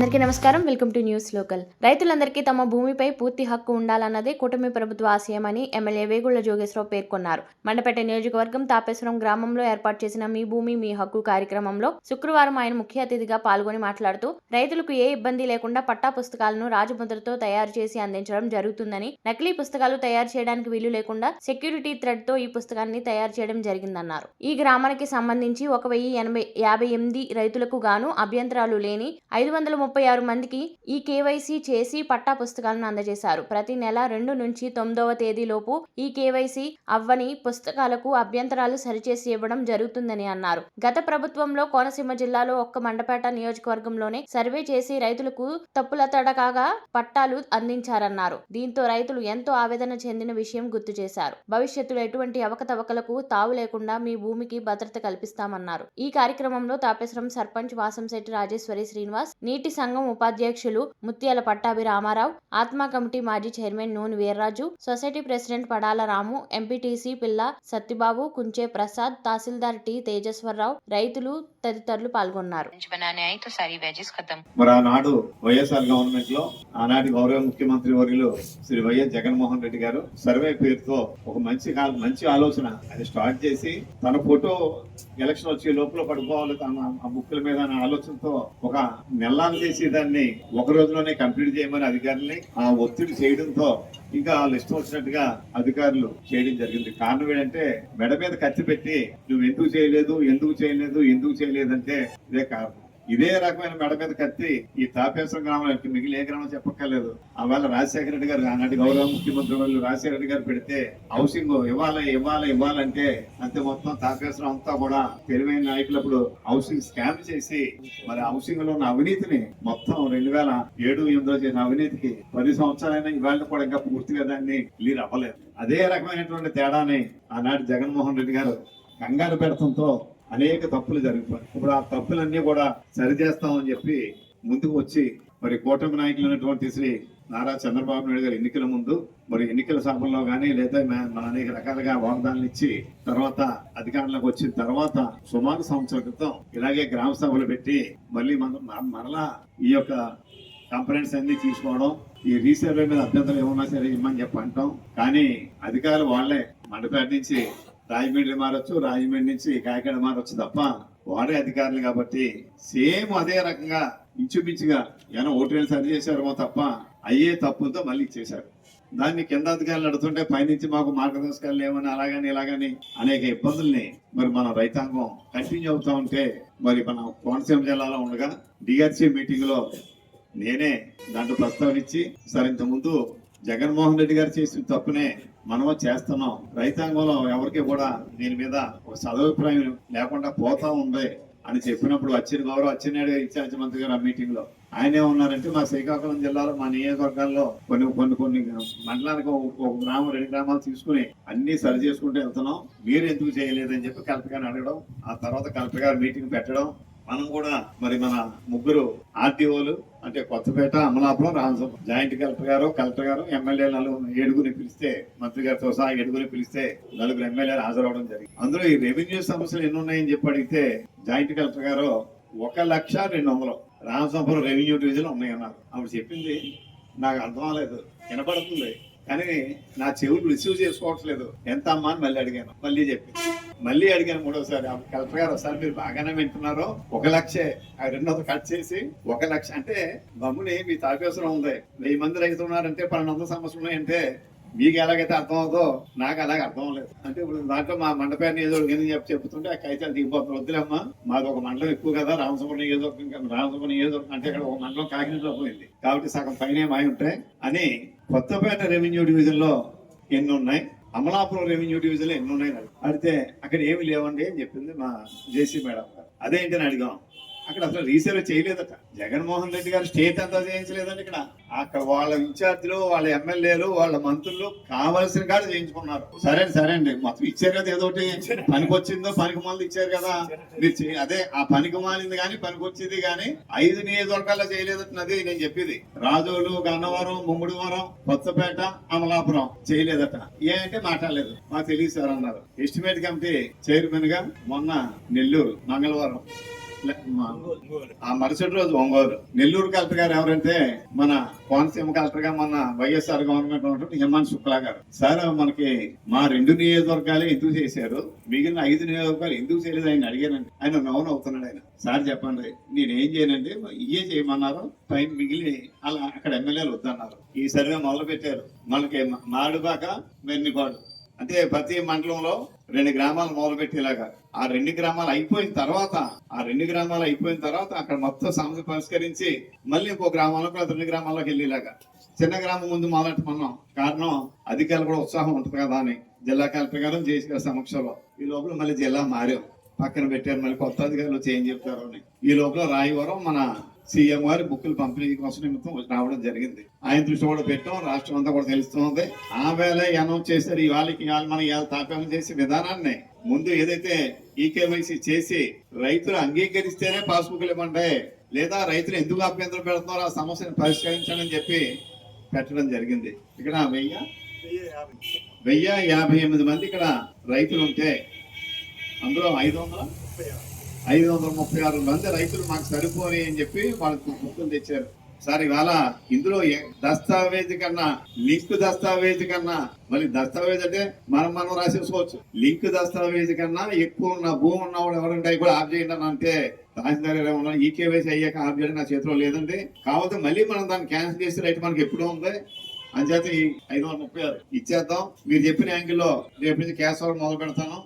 అందరికీ నమస్కారం. Welcome to news local. రైతులందరికీ తమ భూమిపై పూర్తి హక్కు ఉండాలన్నదే కూటమి ప్రభుత్వ ఆశయమని ఎమ్మెల్యే వేగుళ్ళ జోగేశ్వరరావు పేర్కొన్నారు. మండపేట నియోజకవర్గం తాపేశ్వరం గ్రామంలో ఏర్పాటు చేసిన మీ భూమి మీ హక్కు కార్యక్రమంలో శుక్రవారం ఆయన ముఖ్య అతిథిగా పాల్గొని మాట్లాడుతూ రైతులకు ఏ ఇబ్బంది లేకుండా పట్టా పుస్తకాలను రాజముద్రతో తయారు చేసి అందించడం జరుగుతుందని నకిలీ పుస్తకాలు తయారు చేయడానికి వీలు లేకుండా సెక్యూరిటీ థ్రెడ్తో ఈ పుస్తకాన్ని తయారు చేయడం జరిగిందన్నారు. ఈ గ్రామానికి సంబంధించి ఒక వెయ్యి ఎనభై యాభై ఎనిమిది రైతులకు గాను అభ్యంతరాలు లేని ఐదు వందల ముప్పై ఆరు మందికి ఈ కేవైసీ చేసి పట్టా పుస్తకాలను అందజేశారు. ప్రతి నెల రెండు నుంచి తొమ్మిదవ తేదీలోపు ఈ కేవైసీ అవ్వని పుస్తకాలకు అభ్యంతరాలు సరిచేసి ఇవ్వడం జరుగుతుందని అన్నారు. గత ప్రభుత్వంలో కోనసీమ జిల్లాలో ఒక్క మండపేట నియోజకవర్గంలోనే సర్వే చేసి రైతులకు తప్పుల తడకాగా పట్టాలు అందించారన్నారు. దీంతో రైతులు ఎంతో ఆవేదన చెందిన విషయం గుర్తు చేశారు. భవిష్యత్తులో ఎటువంటి అవకతవకలకు తావు లేకుండా మీ భూమికి భద్రత కల్పిస్తామన్నారు. ఈ కార్యక్రమంలో తాపేశ్వరం సర్పంచ్ వాసంశెట్టి రాజేశ్వరి శ్రీనివాస్ నీటి సంఘం ఉపాధ్యక్షులు ముత్యాల పట్టాభి రామారావు ఆత్మ కమిటీ మాజీ chairman Nooni Veerraju society president Padala Ramu MPTC Pilla Sattibabu Kunche Prasad తహసీల్దార్ టి తేజస్వరరావు రైతులు తదితరులు పాల్గొన్నారు. ఆనాడు వైఎస్ఆర్ గవర్నమెంట్లో ఆనాటి గౌరవ ముఖ్యమంత్రి వర్యులు శ్రీ వైఎస్ జగన్మోహన్ రెడ్డి గారు సర్వే పేరుతో ఒక మంచి మంచి ఆలోచన అది స్టార్ట్ చేసి తన ఫోటో ఎలక్షన్ వచ్చే లోపల పడుకోవాలి తన ఆ బుక్ల మీద ఆలోచనతో ఒక నెల్లాలు చేసి దాన్ని ఒక రోజులోనే కంప్లీట్ చేయమని అధికారుల్ని ఆ ఒత్తిడి చేయడంతో ఇంకా వాళ్ళు ఇష్టం వచ్చినట్టుగా అధికారులు చేయడం జరిగింది. కారణం ఏంటంటే మెడ మీద ఖర్చు పెట్టి నువ్వు ఎందుకు చేయలేదు? ఎందుకు చేయలేదు? ఎందుకు చేయలేదంటే ఇదే కారణం. ఇదే రకమైన మెడ మీద కత్తి ఈ తాపేశ్వరం గ్రామంలో మిగిలిన ఏ గ్రామం చెప్పక్కర్లేదు. ఆవేళ రాజశేఖర రెడ్డి గారు ఆనాటి గౌరవ ముఖ్యమంత్రి వాళ్ళు రాజశేఖర రెడ్డి గారు పెడితే హౌసింగ్ ఇవ్వాలి ఇవ్వాలి ఇవ్వాలంటే అంతే మొత్తం తాపేశ్వరం అంతా కూడా తెలివైన నాయకులప్పుడు హౌసింగ్ స్కామ్ చేసి మరి హౌసింగ్లో ఉన్న అవినీతిని మొత్తం రెండు వేల ఏడు ఎనిమిదిలో చేసిన అవినీతికి పది సంవత్సరాలైనా ఇవాళ కూడా ఇంకా పూర్తిగా దాన్ని క్లియర్ అవ్వలేదు. అదే రకమైనటువంటి తేడాని ఆనాటి జగన్మోహన్ రెడ్డి గారు కంగారు పెడతంతో అనేక తప్పులు జరిగిపోయి ఇప్పుడు ఆ తప్పులన్నీ కూడా సరిచేస్తామని చెప్పి ముందుకు వచ్చి మరి కూటమి నాయకులు అయినటువంటి శ్రీ నారా చంద్రబాబు నాయుడు గారు ఎన్నికల ముందు మరి ఎన్నికల సభల్లో కానీ లేదా మన అనేక రకాలుగా వాగ్దానాలు ఇచ్చి తర్వాత అధికారంలోకి వచ్చిన తర్వాత సుమారు సంవత్సరాల క్రితం ఇలాగే గ్రామ సభలు పెట్టి మళ్ళీ మన మరలా ఈ యొక్క కంప్లైంట్స్ అన్ని తీసుకోవడం ఈ రీసర్వే మీద అభ్యంతరం ఏమన్నా సరే ఇమ్మని చెప్పి అంటాం. కానీ అధికారులు వాళ్ళే మండపేట నుంచి రాజమండ్రి మారొచ్చు రాజమండ్రి నుంచి కాకినాడ మారొచ్చు తప్ప వాడే అధికారులు కాబట్టి సేమ్ అదే రకంగా ఇంచుమించుగా ఏమైనా ఓటర్లు సరి చేశారేమో తప్ప అయ్యే తప్పులతో మళ్ళీ చేశారు. దాన్ని కింద అధికారులు అడుగుతుంటే పైనుంచి మాకు మార్గదర్శకాలు లేవని అలాగని ఇలాగని అనేక ఇబ్బందుల్ని మరి మన రైతాంగం కంటిన్యూ అవుతా ఉంటే మరి మన కోనసీమ జిల్లాలో ఉండగా డిఆర్సీ మీటింగ్లో నేనే దాంట్లో ప్రస్తావించి సరే ఇంత ముందు జగన్మోహన్ రెడ్డి గారు చేసిన తప్పునే మనము చేస్తున్నాం. రైతాంగంలో ఎవరికి కూడా దీని మీద ఒక సదభిప్రాయం లేకుండా పోతా ఉంది అని చెప్పినప్పుడు వచ్చిన గౌరవ అచ్చెన్నాయుడు గారు ఇన్ఛార్జ్ మంత్రి గారు ఆ మీటింగ్లో. ఆయన ఏమన్నారంటే మా శ్రీకాకుళం జిల్లాలో మా నియోజకవర్గాల్లో కొన్ని కొన్ని కొన్ని మండలానికి ఒక ఒక గ్రామం రెండు గ్రామాలు తీసుకుని అన్ని సరి చేసుకుంటూ వెళ్తున్నాం. మీరు ఎందుకు చేయలేదని చెప్పి కలెక్టర్ గారిని అడగడం ఆ తర్వాత కలెక్టర్ గారు మీటింగ్ పెట్టడం మనం కూడా మరి మన ముగ్గురు ఆర్టీఓలు అంటే కొత్తపేట అమలాపురం రామసభ జాయింట్ కలెక్టర్ గారు కలెక్టర్ గారు ఎమ్మెల్యే నలుగురు ఏడుగురిని పిలిస్తే మంత్రి గారితో సహా ఏడుగురిని పిలిస్తే నలుగురు ఎమ్మెల్యేలు హాజరవడం జరిగింది. అందులో ఈ రెవెన్యూ సమస్యలు ఎన్ని ఉన్నాయని చెప్పి అడిగితే జాయింట్ కలెక్టర్ గారు ఒక లక్ష రెండు వందలు రామసభలో రెవెన్యూ డివిజన్ ఉన్నాయన్నారు. ఆవిడ చెప్పింది నాకు అర్థం అవ్వలేదు. వినపడుతుంది. కానీ నా చెవులు రిసీవ్ చేసుకోవట్లేదు. ఎంత అమ్మా అని మళ్ళీ అడిగాను. మళ్ళీ చెప్పింది. మళ్ళీ అడిగాను మూడోసారి కలెక్టర్ గారు ఒకసారి మీరు బాగానే వింటున్నారు. ఒక లక్షే ఆ రెండు కట్ చేసి ఒక లక్ష. అంటే బమ్ముని మీ తాపేశ్వరం ఉంది. వెయ్యి మంది రైతులు ఉన్నారంటే పన్నెండు వందల సంవత్సరం ఉన్నాయంటే మీకు ఎలాగైతే అర్థం అవుతుందో నాకు అలాగే అర్థం లేదు అంటే ఇప్పుడు దాంట్లో మా మండపాన్ని నియోజకవర్గం ఎందుకు చెప్పి చెప్తుంటే ఆ కైతాలు దిగిపోతుంది వద్దులేమ్మా మాది ఒక మండలం ఎక్కువ కదా రామసుబ్రహ్మణ్యం నియోజకవర్గం ఇంకా ఏదో నియోజకవర్గం అంటే ఇక్కడ ఒక మండలం కాకినాడలో పోయింది కాబట్టి సగం పైన ఏమై ఉంటాయి అని కొత్తపేట రెవెన్యూ డివిజన్లో ఎన్ని ఉన్నాయి? అమలాపురం రెవెన్యూ డివిజన్లో ఎన్ని ఉన్నాయి అడిగితే అక్కడ ఏమి లేవండి అని చెప్పింది మా జేసీ మేడం గారు. అదేంటి అని అడిగాం. అక్కడ అసలు రీసర్వ్ చేయలేదట. జగన్మోహన్ రెడ్డి గారు స్టేట్ అంతా చేయించలేదండి ఇక్కడ. అక్కడ వాళ్ళ ఇన్ఛార్జీలు వాళ్ళ ఎమ్మెల్యేలు వాళ్ళ మంత్రులు కావాల్సిన కాడ చేయించుకున్నారు. సరే సరే అండి. మొత్తం ఇచ్చారు కదా ఏదో ఒకటి. పనికి వచ్చిందో పనికి మాలింది ఇచ్చారు కదా. మీరు అదే ఆ పనికి మాలింది కానీ పనికి వచ్చేది కానీ ఐదు నియోజకవర్గాల్లో చేయలేదన్నది నేను చెప్పేది. రాజోలు గన్నవరం ముమ్మిడివరం కొత్తపేట అమలాపురం చేయలేదట. ఏ అంటే మాట్లాడలేదు. మాకు తెలియదు సార్ అన్నారు. ఎస్టిమేట్ కమిటీ చైర్మన్గా మొన్న నెల్లూరు మంగళవారం. ఆ మరుసటి రోజు ఒంగోలు. నెల్లూరు కలెక్టర్ గారు ఎవరంటే మన కోనసీమ కలెక్టర్గా మన వైఎస్ఆర్ గవర్నమెంట్ ఉన్నటువంటి హేమంత్ శుక్లా గారు. సార్ మనకి మా రెండు నియోజకవర్గాలు ఎందుకు చేశారు? మిగిలిన ఐదు నియోజకవర్గాలు ఎందుకు చేయలేదు? ఆయన అడిగానండి ఆయన నవ్వును అవుతున్నాడు ఆయన. సార్ చెప్పండి. నేనేం చేయనండి ఇయే చేయమన్నారు. పైన మిగిలి అలా అక్కడ ఎమ్మెల్యేలు వద్దన్నారు. ఈ సర్వే మొదలు పెట్టారు మనకి మాడుబాక వెన్నిపాడు అంటే ప్రతి మండలంలో రెండు గ్రామాలు మొదలుపెట్టేలాగా. ఆ రెండు గ్రామాలు అయిపోయిన తర్వాత ఆ రెండు గ్రామాలు అయిపోయిన తర్వాత అక్కడ మొత్తం సమస్య పరిష్కరించి మళ్ళీ ఇంకో గ్రామాలకు ఆ రెండు గ్రామాల్లోకి వెళ్ళేలాగా. చిన్న గ్రామం ముందు మొదలెట్టుకున్నాం కారణం అధికారులు కూడా ఉత్సాహం ఉంటుంది కదా అని జిల్లా కలెక్టర్ గారు జేసీ గారి సమక్షంలో. ఈ లోపల మళ్ళీ జిల్లా మారాం. పక్కన పెట్టారు మళ్ళీ కొత్త అధికారులు చేంజ్ చెప్తారు అని. ఈ లోపల రాయవరం మన సీఎం గారి బుక్కులు పంపిణీ కోసం నిమిత్తం రావడం జరిగింది. ఆయన దృష్టి కూడా పెట్టాం రాష్ట్రం అంతా కూడా తెలుస్తుంది ఆ వేళ అనౌన్స్ చేశారు ఇవాళకి ఇవాళ మనం ఇవాళ చేసే విధానాన్ని. ముందు ఏదైతే ఈకేవైసీ చేసి రైతులు అంగీకరిస్తేనే పాస్బుక్లు ఇవ్వండి లేదా రైతులు ఎందుకు అభ్యంతరం పెడుతున్నారో ఆ సమస్యను పరిష్కరించాలని అని చెప్పి పెట్టడం జరిగింది. ఇక్కడ వెయ్యి వెయ్యి యాభై ఎనిమిది మంది ఇక్కడ రైతులు ఉంటే అందులో ఐదు వందల? ఐదు వందల ముప్పై ఆరు మంది రైతులు మాకు సరిపోని అని చెప్పి వాళ్ళకి బుక్కులు తెచ్చారు. సార్ ఇవాళ ఇందులో ఏ- దస్తావేజ్ కన్నా లింక్ దస్తావేజ్ కన్నా మళ్ళీ దస్తావేజ్ అంటే మనం మనం రాసేసుకోవచ్చు. లింక్ దస్తావేజ్ కన్నా ఎక్కువ ఉన్న భూమి ఉన్నవాడు ఎవరంటే కూడా ఆఫ్ చేయండి అని అంటే తహసీల్దార్ గారు ఏమన్నా ఈ కేవైసీ అయ్యాక ఆఫ్ చేయడం నా చేతిలో లేదండి కాకపోతే మళ్ళీ మనం దాన్ని క్యాన్సిల్ చేసే రైట్ మనకి ఎప్పుడూ ఉంది. అంచేత ఐదు వందల ముప్పై ఆరు ఇచ్చేద్దాం. మీరు చెప్పిన యాంగిల్లో రేపు నుంచి క్యాష్ మొదలు పెడతాను.